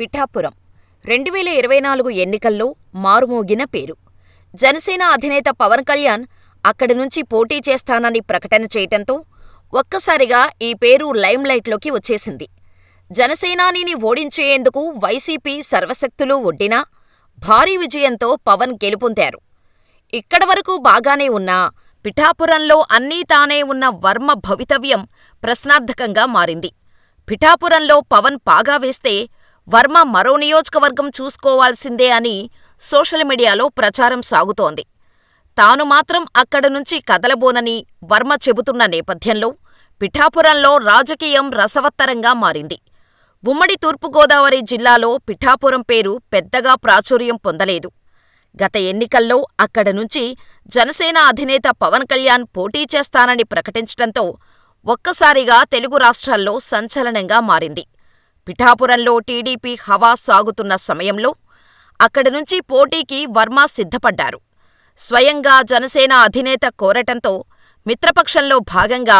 పిఠాపురం రెండు వేల ఇరవై నాలుగు ఎన్నికల్లో మారుమోగిన పేరు. జనసేన అధినేత పవన్ కళ్యాణ్ అక్కడి నుంచి పోటీ చేస్తానని ప్రకటన చేయటంతో ఒక్కసారిగా ఈ పేరు లైమ్లైట్లోకి వచ్చేసింది. జనసేనానిని ఓడించేందుకు వైసీపీ సర్వశక్తులూ ఒడ్డినా భారీ విజయంతో పవన్ గెలుపొందారు. ఇక్కడవరకు బాగానే ఉన్నా పిఠాపురంలో అన్నీ తానే ఉన్న వర్మ భవితవ్యం ప్రశ్నార్థకంగా మారింది. పిఠాపురంలో పవన్ పాగా వేస్తే వర్మ మరో నియోజకవర్గం చూసుకోవాల్సిందే అని సోషల్ మీడియాలో ప్రచారం సాగుతోంది. తాను మాత్రం అక్కడ నుంచి కదలబోనని వర్మ చెబుతున్న నేపథ్యంలో పిఠాపురంలో రాజకీయం రసవత్తరంగా మారింది. ఉమ్మడి తూర్పుగోదావరి జిల్లాలో పిఠాపురం పేరు పెద్దగా ప్రాచుర్యం పొందలేదు. గత ఎన్నికల్లో అక్కడ నుంచి జనసేన అధినేత పవన్ కళ్యాణ్ పోటీ చేస్తానని ప్రకటించటంతో ఒక్కసారిగా తెలుగు రాష్ట్రాల్లో సంచలనంగా మారింది. పిఠాపురంలో టీడీపీ హవా సాగుతున్న సమయంలో అక్కడి నుంచి పోటీకి వర్మ సిద్ధపడ్డారు. స్వయంగా జనసేన అధినేత కోరటంతో మిత్రపక్షంలో భాగంగా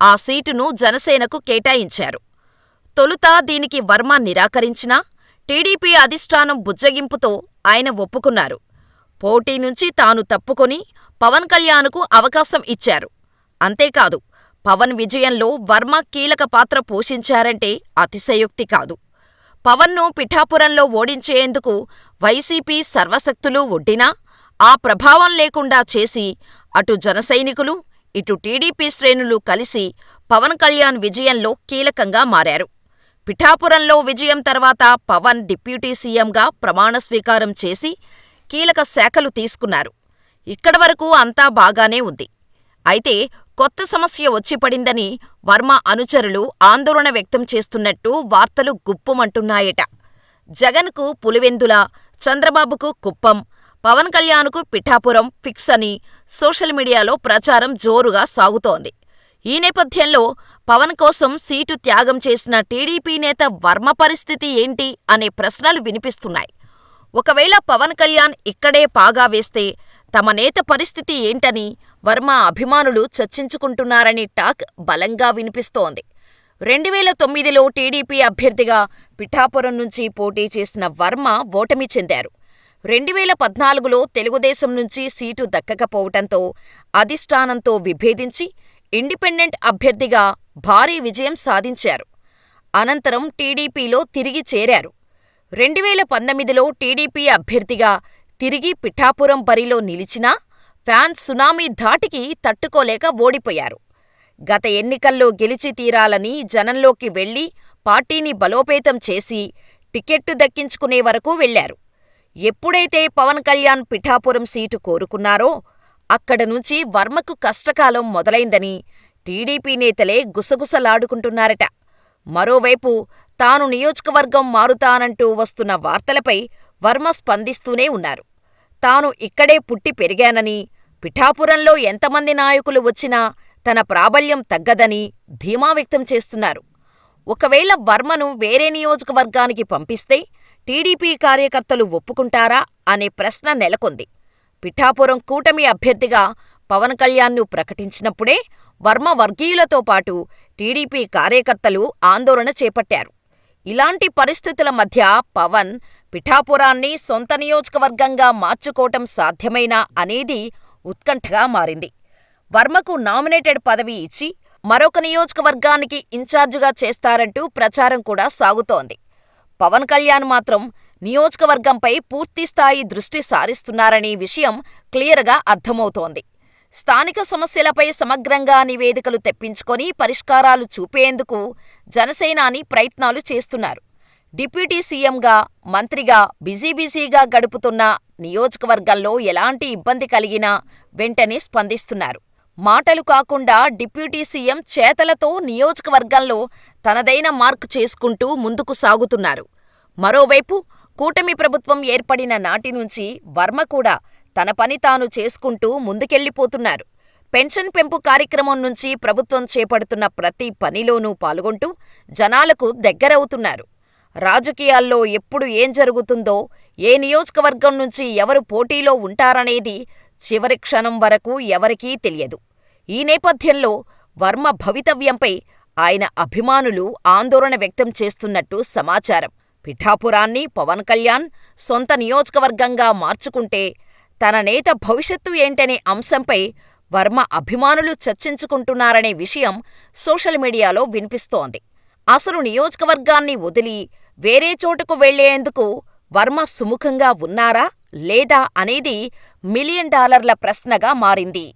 ఆ సీటును జనసేనకు కేటాయించారు. తొలుత దీనికి వర్మ నిరాకరించినా టీడీపీ అధిష్టానం బుజ్జగింపుతో ఆయన ఒప్పుకున్నారు. పోటీ నుంచి తాను తప్పుకొని పవన్ కళ్యాణ్కు అవకాశం ఇచ్చారు. అంతేకాదు పవన్ విజయంలో వర్మ కీలక పాత్ర పోషించారంటే అతిశయోక్తి కాదు. పవన్ను పిఠాపురంలో ఓడించేందుకు వైసీపీ సర్వశక్తులూ ఒడ్డినా ఆ ప్రభావం లేకుండా చేసి అటు జనసైనికులు, ఇటు టీడీపీ శ్రేణులు కలిసి పవన్ కళ్యాణ్ విజయంలో కీలకంగా మారారు. పిఠాపురంలో విజయం తర్వాత పవన్ డిప్యూటీ సీఎంగా ప్రమాణస్వీకారం చేసి కీలక శాఖలు తీసుకున్నారు. ఇక్కడవరకు అంతా బాగానే ఉంది. అయితే కొత్త సమస్య వచ్చి పడిందని వర్మ అనుచరులు ఆందోళన వ్యక్తం చేస్తున్నట్టు వార్తలు గుప్పుమంటున్నాయట. జగన్కు పులివెందుల, చంద్రబాబుకు కుప్పం, పవన్ కళ్యాణ్కు పిఠాపురం ఫిక్స్ అని సోషల్ మీడియాలో ప్రచారం జోరుగా సాగుతోంది. ఈ నేపథ్యంలో పవన్ కోసం సీటు త్యాగం చేసిన టీడీపీ నేత వర్మ పరిస్థితి ఏంటి అనే ప్రశ్నలు వినిపిస్తున్నాయి. ఒకవేళ పవన్ కళ్యాణ్ ఇక్కడే పాగా వేస్తే తమ నేత పరిస్థితి ఏంటని వర్మ అభిమానులు చర్చించుకుంటున్నారని టాక్ బలంగా వినిపిస్తోంది. రెండువేల తొమ్మిదిలో టీడీపీ అభ్యర్థిగా పిఠాపురం నుంచి పోటీ చేసిన వర్మ ఓటమి చెందారు. రెండువేల పద్నాలుగులో తెలుగుదేశం నుంచి సీటు దక్కకపోవటంతో అధిష్టానంతో విభేదించి ఇండిపెండెంట్ అభ్యర్థిగా భారీ విజయం సాధించారు. అనంతరం టీడీపీలో తిరిగి చేరారు. రెండువేల పంతొమ్మిదిలో టీడీపీ అభ్యర్థిగా తిరిగి పిఠాపురం బరిలో నిలిచినా ఫ్యాన్స్ సునామీ ధాటికి తట్టుకోలేక ఓడిపోయారు. గత ఎన్నికల్లో గెలిచి తీరాలని జనంలోకి వెళ్ళి పార్టీని బలోపేతం చేసి టికెట్టు దక్కించుకునే వరకు వెళ్ళారు. ఎప్పుడైతే పవన్ కళ్యాణ్ పిఠాపురం సీటు కోరుకున్నారో అక్కడ నుంచి వర్మకు కష్టకాలం మొదలైందని టీడీపీ నేతలే గుసగుసలాడుకుంటున్నారట. మరోవైపు తాను నియోజకవర్గం మారుతానంటూ వస్తున్న వార్తలపై వర్మ స్పందిస్తూనే ఉన్నారు. తాను ఇక్కడే పుట్టి పెరిగానని, పిఠాపురంలో ఎంతమంది నాయకులు వచ్చినా తన ప్రాబల్యం తగ్గదని ధీమా వ్యక్తం చేస్తున్నారు. ఒకవేళ వర్మను వేరే నియోజకవర్గానికి పంపిస్తే టీడీపీ కార్యకర్తలు ఒప్పుకుంటారా అనే ప్రశ్న నెలకొంది. పిఠాపురం కూటమి అభ్యర్థిగా పవన్ కళ్యాణ్ను ప్రకటించినప్పుడే వర్మ వర్గీయులతో పాటు టీడీపీ కార్యకర్తలు ఆందోళన చేపట్టారు. ఇలాంటి పరిస్థితుల మధ్య పవన్ పిఠాపురాన్ని సొంత నియోజకవర్గంగా మార్చుకోవటం సాధ్యమేనా అనేది ఉత్కంఠగా మారింది. వర్మకు నామినేటెడ్ పదవి ఇచ్చి మరొక నియోజకవర్గానికి ఇన్ఛార్జిగా చేస్తారంటూ ప్రచారం కూడా సాగుతోంది. పవన్ కళ్యాణ్ మాత్రం నియోజకవర్గంపై పూర్తిస్థాయి దృష్టి సారిస్తున్నారనే విషయం క్లియర్గా అర్థమవుతోంది. స్థానిక సమస్యలపై సమగ్రంగా నివేదికలు తెప్పించుకొని పరిష్కారాలు చూపేందుకు జనసేనాని ప్రయత్నాలు చేస్తున్నారు. డిప్యూటీ సీఎంగా, మంత్రిగా బిజీ బిజీగా గడుపుతున్న నియోజకవర్గంలో ఎలాంటి ఇబ్బంది కలిగినా వెంటనే స్పందిస్తున్నారు. మాటలు కాకుండా డిప్యూటీ సీఎం చేతలతో నియోజకవర్గంలో తనదైన మార్క్ చేసుకుంటూ ముందుకు సాగుతున్నారు. మరోవైపు కూటమి ప్రభుత్వం ఏర్పడిన నాటి నుంచి వర్మ కూడా తన పని తాను చేసుకుంటూ ముందుకెళ్ళిపోతున్నారు. పెన్షన్ పెంపు కార్యక్రమం నుంచి ప్రభుత్వం చేపడుతున్న ప్రతి పనిలోనూ పాల్గొంటూ జనాలకు దగ్గరవుతున్నారు. రాజకీయాల్లో ఎప్పుడు ఏం జరుగుతుందో, ఏ నియోజకవర్గం నుంచి ఎవరు పోటీలో ఉంటారనేది చివరి క్షణం వరకు ఎవరికీ తెలియదు. ఈ నేపథ్యంలో వర్మ భవితవ్యంపై ఆయన అభిమానులు ఆందోళన వ్యక్తం చేస్తున్నట్టు సమాచారం. పిఠాపురాన్ని పవన్ కళ్యాణ్ సొంత నియోజకవర్గంగా మార్చుకుంటే తన నేత భవిష్యత్తు ఏంటనే అంశంపై వర్మ అభిమానులు చర్చించుకుంటున్నారనే విషయం సోషల్ మీడియాలో వినిపిస్తోంది. అసలు నియోజకవర్గాన్ని వదిలి వేరే చోటుకు వెళ్ళేందుకు వర్మ సుముఖంగా ఉన్నారా లేదా అనేది మిలియన్ డాలర్ల ప్రశ్నగా మారింది.